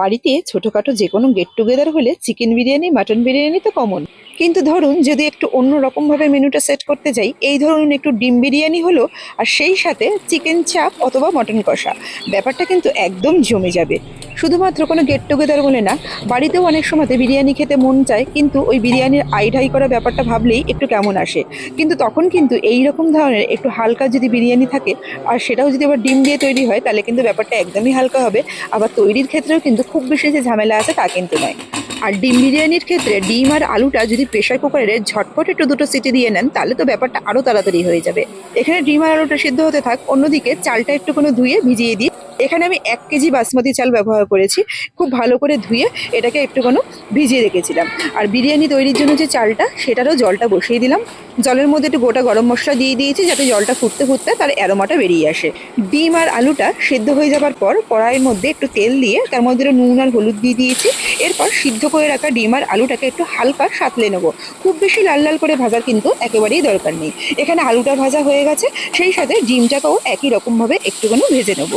বাড়িতে ছোটোখাটো যে কোনো গেট টুগেদার হলে চিকেন বিরিয়ানি মাটন বিরিয়ানি তো কমন কিন্তু ধরুন, যদি একটু অন্য রকমভাবে মেনুটা সেট করতে যাই, এই ধরুন একটু ডিম বিরিয়ানি হলো, আর সেই সাথে চিকেন চাপ অথবা মটন কষা। ব্যাপারটা কিন্তু একদম জমে যাবে। শুধুমাত্র কোনো গেট টুগেদার বলে না, বাড়িতেও অনেক সময়তে বিরিয়ানি খেতে মন চায়, কিন্তু ওই বিরিয়ানির আইঢাই করা ব্যাপারটা ভাবলেই একটু কেমন আসে। কিন্তু তখন কিন্তু এই রকম ধরনের একটু হালকা যদি বিরিয়ানি থাকে, আর সেটাও যদি আবার ডিম দিয়ে তৈরি হয়, তাহলে কিন্তু ব্যাপারটা একদমই হালকা হবে। আবার তৈরির ক্ষেত্রেও কিন্তু খুব বেশি যে ঝামেলা আছে তা কিন্তু নয়। আর ডিম বিরিয়ানির ক্ষেত্রে ডিম আর আলুটা যদি প্রেশার কুকারে ঝটপট একটু দুটো সিটি দিয়ে নেন, তাহলে তো ব্যাপারটা আরও তাড়াতাড়ি হয়ে যাবে। এখানে ডিম আর আলুটা সিদ্ধ হতে থাক, অন্যদিকে চালটা একটু কোনো ধুয়ে ভিজিয়ে দিই। এখানে আমি এক কেজি বাসমতি চাল ব্যবহার করেছি, খুব ভালো করে ধুয়ে এটাকে একটু কোনো ভিজিয়ে রেখেছিলাম। আর বিরিয়ানি তৈরির জন্য যে চালটা, সেটারও জলটা বসিয়ে দিলাম। জলের মধ্যে একটু গোটা গরম মশলা দিয়ে দিয়েছি যাতে জলটা ফুটতে ফুটতে তার অ্যারোমাটা বেরিয়ে আসে। ডিম আর আলুটা সেদ্ধ হয়ে যাবার পর কড়াইয়ের মধ্যে একটু তেল দিয়ে তার মধ্যে নুন আর হলুদ দিয়ে দিয়েছি। এরপর সিদ্ধ করে রাখা ডিম আর আলুটাকে একটু হালকা সাঁতলে নেব। খুব বেশি লাল লাল করে ভাজার কিন্তু একেবারেই দরকার নেই। এখানে আলুটা ভাজা হয়ে গেছে, সেই সাথে ডিমটাকেও একই রকমভাবে একটুখানি ভেজে নেব।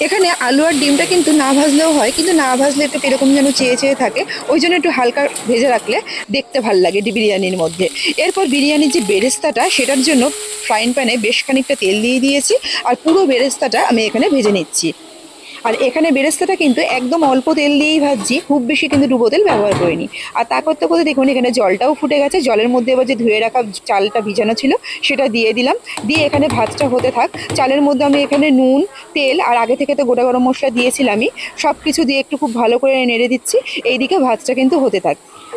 এখানে আলু আর ডিমটা কিন্তু না ভাজলেও হয়, কিন্তু না ভাজলে একটু কীরকম যেন চেয়ে চেয়ে থাকে। ওই জন্য একটু হালকা ভেজে রাখলে দেখতে ভালো লাগে বিরিয়ানির মধ্যে। এরপর বিরিয়ানির যে বেরেস্তাটা, সেটার জন্য ফ্রাইন প্যানে বেশ খানিকটা তেল দিয়ে দিয়েছি, আর পুরো বেরেস্তাটা আমি এখানে ভেজে নিচ্ছি। আর এখানে বেরেস্তাটা কিন্তু একদম অল্প তেল দিয়েই ভাজছি, খুব বেশি কিন্তু ডুবো তেল ব্যবহার করিনি। আর তা করতে করতে দেখুন, এখানে জলটাও ফুটে গেছে, জলের মধ্যে এবার যে ধুয়ে রাখা চালটা ভিজানো ছিল, সেটা দিয়ে দিলাম। দিয়ে এখানে ভাতটা হতে থাক। চালের মধ্যে আমি এখানে নুন, তেল আর আগে থেকে তো গোটা গরম মশলা দিয়েছিলামই সব কিছু দিয়ে একটু খুব ভালো করে নেড়ে দিচ্ছি। এইদিকে ভাতটা কিন্তু হতে থাক।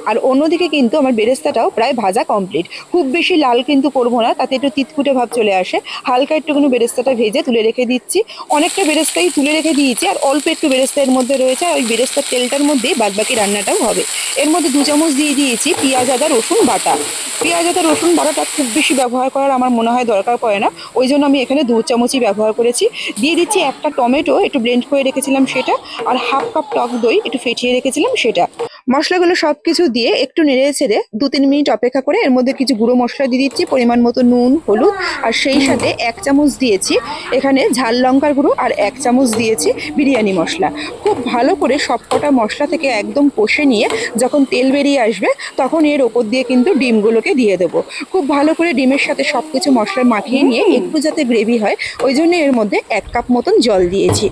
আর অন্যদিকে কিন্তু আমার বেরেস্তাটাও প্রায় ভাজা কমপ্লিট খুব বেশি লাল কিন্তু করব না, তাতে একটু তিতকুটে ভাব চলে আসে। হালকা একটুখানি বেরেস্তাটা ভেজে তুলে রেখে দিচ্ছি। অনেকটা বেরেস্তাই তুলে রেখে দিয়েছি, আর অল্প একটু বেরেস্তা এর মধ্যে রয়েছে, আর ওই বেরেস্তার তেলটার মধ্যেই বাদবাকি রান্নাটাও হবে। এর মধ্যে দু চামচ দিয়ে দিয়েছি পেঁয়াজ, আদা, রসুন বাটা। পেঁয়াজ, আদা, রসুন বাটাটা খুব বেশি ব্যবহার করার আমার মনে হয় দরকার পড়ে না। ওই জন্য আমি এখানে দু চামচই ব্যবহার করেছি। দিয়ে দিচ্ছি একটা টমেটো, একটু ব্লেন্ড করে রেখেছিলাম সেটা, আর হাফ কাপ টক দই একটু ফেটিয়ে রেখেছিলাম সেটা। মশলাগুলো সব কিছু দিয়ে একটু নেড়ে ছেড়ে দু তিন মিনিট অপেক্ষা করে এর মধ্যে কিছু গুঁড়ো মশলা দিয়ে দিচ্ছি পরিমাণ মতো নুন হলুদ আর সেই সাথে এক চামচ দিয়েছি এখানে ঝাল লঙ্কার গুঁড়ো আর এক চামচ দিয়েছি বিরিয়ানি মশলা। খুব ভালো করে সবকটা মশলা থেকে একদম কষে নিয়ে যখন তেল বেরিয়ে আসবে তখন এর ওপর দিয়ে কিন্তু ডিমগুলোকে দিয়ে দেবো। খুব ভালো করে ডিমের সাথে সব কিছু মশলা মাখিয়ে নিয়ে একটু যাতে গ্রেভি হয় ওই জন্য এর মধ্যে এক কাপ মতন জল দিয়েছি।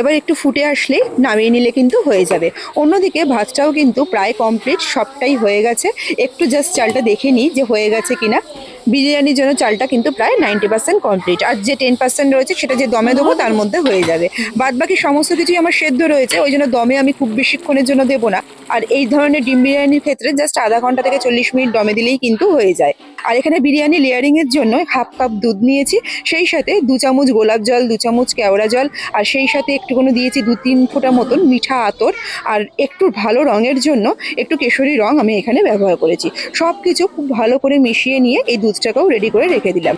এবার একটু ফুটে আসলে নামিয়ে নিলে কিন্তু হয়ে যাবে। অন্যদিকে ভাতটাও কিন্তু প্রায় কমপ্লিট সবটাই হয়ে গেছে। একটু জাস্ট চালটা দেখে নিই যে হয়ে গেছে কিনা। বিরিয়ানির জন্য চালটা কিন্তু প্রায় নাইনটি পার্সেন্ট কমপ্লিট আর যে টেন পার্সেন্ট রয়েছে সেটা যে দমে দেবো তার মধ্যে হয়ে যাবে। বাদ বাকি সমস্ত কিছুই আমার সেদ্ধ রয়েছে, ওই জন্য দমে আমি খুব বেশিক্ষণের জন্য দেবো না। আর এই ধরনের ডিম বিরিয়ানির ক্ষেত্রে জাস্ট আধা ঘণ্টা থেকে চল্লিশ মিনিট দমে দিলেই কিন্তু হয়ে যায়। আর এখানে বিরিয়ানি লেয়ারিং এর জন্য হাফ কাপ দুধ নিয়েছি, সেই সাথে দু চামচ গোলাপ জল, দু চামচ কেওড়া জল, আর সেই সাথে একটুখানি দিয়েছি দু তিন ফোঁটা মতন মিঠা আতর। আর একটু ভালো রঙের জন্য একটু কেশরী রং আমি এখানে ব্যবহার করেছি। সব কিছু খুব ভালো করে মিশিয়ে নিয়ে এই দুধটাকেও রেডি করে রেখে দিলাম।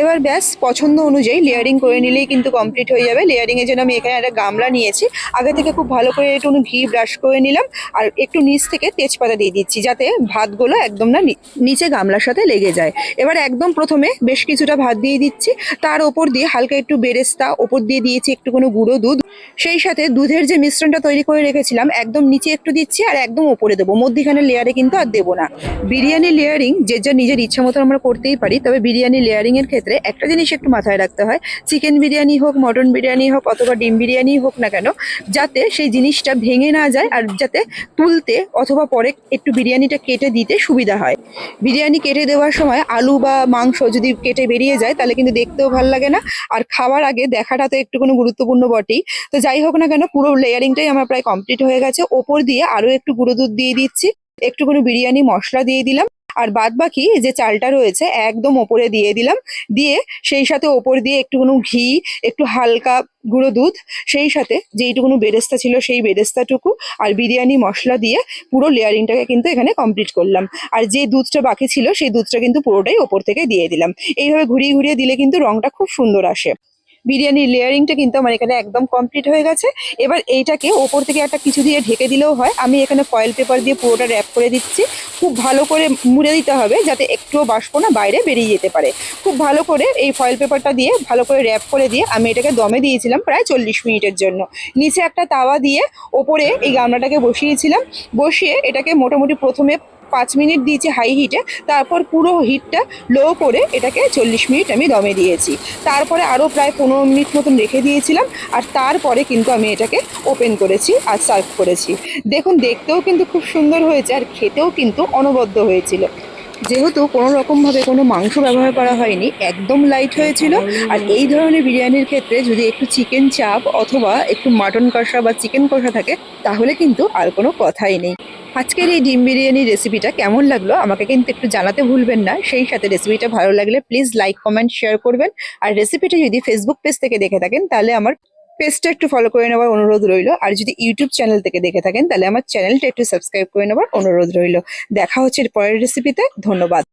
এবার ব্যাস, পছন্দ অনুযায়ী লেয়ারিং করে নিলেই কিন্তু কমপ্লিট হয়ে যাবে। লেয়ারিং এর জন্য আমি এখানে একটা গামলা নিয়েছি। আগে থেকে খুব ভালো করে একটু ঘি ব্রাশ করে নিলাম। আর একটু নিচ থেকে তেজপাতা দিয়ে দিচ্ছি, যাতে ভাতগুলো একদম না নিচে গামলার সাথে লেগে যায়। এবার একদম প্রথমে বেশ কিছুটা ভাত দিয়ে দিচ্ছি। তার ওপর দিয়ে হালকা একটু বেরেস্তা, ওপর দিয়ে দিয়েছি একটু কোনো গুঁড়ো দুধ। সেই সাথে দুধের যে মিশ্রণটা তৈরি করে রেখেছিলাম, একদম নিচে একটু দিচ্ছি আর একদম ওপরে দেবো। মধ্যিখানে লেয়ারে কিন্তু আর দেবো না। বিরিয়ানি লেয়ারিং যে যা নিজের ইচ্ছা মতো আমরা করতেই পারি, তবে বিরিয়ানি লেয়ারিং এর ক্ষেত্রে একটা জিনিস একটু মাথায় রাখতে হয় চিকেন বিরিয়ানি হোক মটন বিরিয়ানি হোক অথবা ডিম বিরিয়ানি হোক না কেন, যাতে সেই জিনিসটা ভেঙে না যায় আর যাতে তুলতে অথবা পরে একটু বিরিয়ানিটা কেটে দিতে সুবিধা হয়। বিরিয়ানি কেটে দেওয়ার সময় আলু বা মাংস যদি কেটে বেরিয়ে যায়, তাহলে কিন্তু দেখতেও ভালো লাগে না। আর খাওয়ার আগে দেখাটা তো একটু কোনো গুরুত্বপূর্ণ বটেই। তো যাই হোক না কেন, পুরো লেয়ারিংটাই আমার প্রায় কমপ্লিট হয়ে গেছে। ওপর দিয়ে আরও একটু গুঁড়ো দুধ দিয়ে দিচ্ছি। একটুখানি বিরিয়ানি মশলা দিয়ে দিলাম। আর বাদ বাকি যে চালটা রয়েছে একদম ওপরে দিয়ে দিলাম। দিয়ে সেই সাথে ওপর দিয়ে একটুখানি ঘি, একটু হালকা গুঁড়ো দুধ, সেই সাথে যেইটুকুনো বেরেস্তা ছিল সেই বেরেস্তাটুকু আর বিরিয়ানি মশলা দিয়ে পুরো লেয়ারিংটাকে কিন্তু এখানে কমপ্লিট করলাম। আর যে দুধটা বাকি ছিল সেই দুধটা কিন্তু পুরোটাই ওপর থেকে দিয়ে দিলাম। এইভাবে ঘুরিয়ে ঘুরিয়ে দিলে কিন্তু রংটা খুব সুন্দর আসে। বিরিয়ানির লেয়ারিংটা কিন্তু আমার এখানে একদম কমপ্লিট হয়ে গেছে। এবার এইটাকে ওপর থেকে একটা কিছু দিয়ে ঢেকে দিলেও হয়। আমি এখানে ফয়েল পেপার দিয়ে পুরোটা র্যাপ করে দিচ্ছি। খুব ভালো করে মুড়ে দিতে হবে যাতে একটুও বাষ্প না বাইরে বেরিয়ে যেতে পারে। খুব ভালো করে এই ফয়েল পেপারটা দিয়ে ভালো করে র্যাপ করে দিয়ে আমি এটাকে দমে দিয়েছিলাম প্রায় চল্লিশ মিনিটের জন্য। নিচে একটা তাওয়া দিয়ে ওপরে এই গামলাটাকে বসিয়েছিলাম। বসিয়ে এটাকে মোটামুটি প্রথমে পাঁচ মিনিট দিয়েছি হাই হিটে তারপর পুরো হিটটা লো করে এটাকে চল্লিশ মিনিট আমি দমে দিয়েছি। তারপরে আরও প্রায় পনেরো মিনিট মতন রেখে দিয়েছিলাম, আর তারপরে কিন্তু আমি এটাকে ওপেন করেছি আর সার্ভ করেছি। দেখুন, দেখতেও কিন্তু খুব সুন্দর হয়েছে, আর খেতেও কিন্তু অনবদ্য হয়েছিল। যেহেতু কোনো রকমভাবে কোনো মাংস ব্যবহার করা হয়নি, একদম লাইট হয়েছিল। আর এই ধরনের বিরিয়ানির ক্ষেত্রে যদি একটু চিকেন চাপ অথবা একটু মাটন কষা বা চিকেন কষা থাকে, তাহলে কিন্তু আর কোনো কথাই নেই। আজকের এই ডিম বিরিয়ানি রেসিপিটা কেমন লাগল আমাকে কিন্তু একটু জানাতে ভুলবেন না। সেই সাথে রেসিপিটা ভালো লাগলে প্লিজ লাইক কমেন্ট শেয়ার করবেন। আর রেসিপিটা যদি ফেসবুক পেজ থেকে দেখে থাকেন, তাহলে আমার পেজটা একটু ফলো করে নেওয়ার অনুরোধ রইল। আর যদি ইউটিউব চ্যানেল থেকে দেখে থাকেন, তাহলে আমার চ্যানেলটা একটু সাবস্ক্রাইব করে নেওয়ার অনুরোধ রইল। দেখা হচ্ছে এর পরের রেসিপিতে ধন্যবাদ।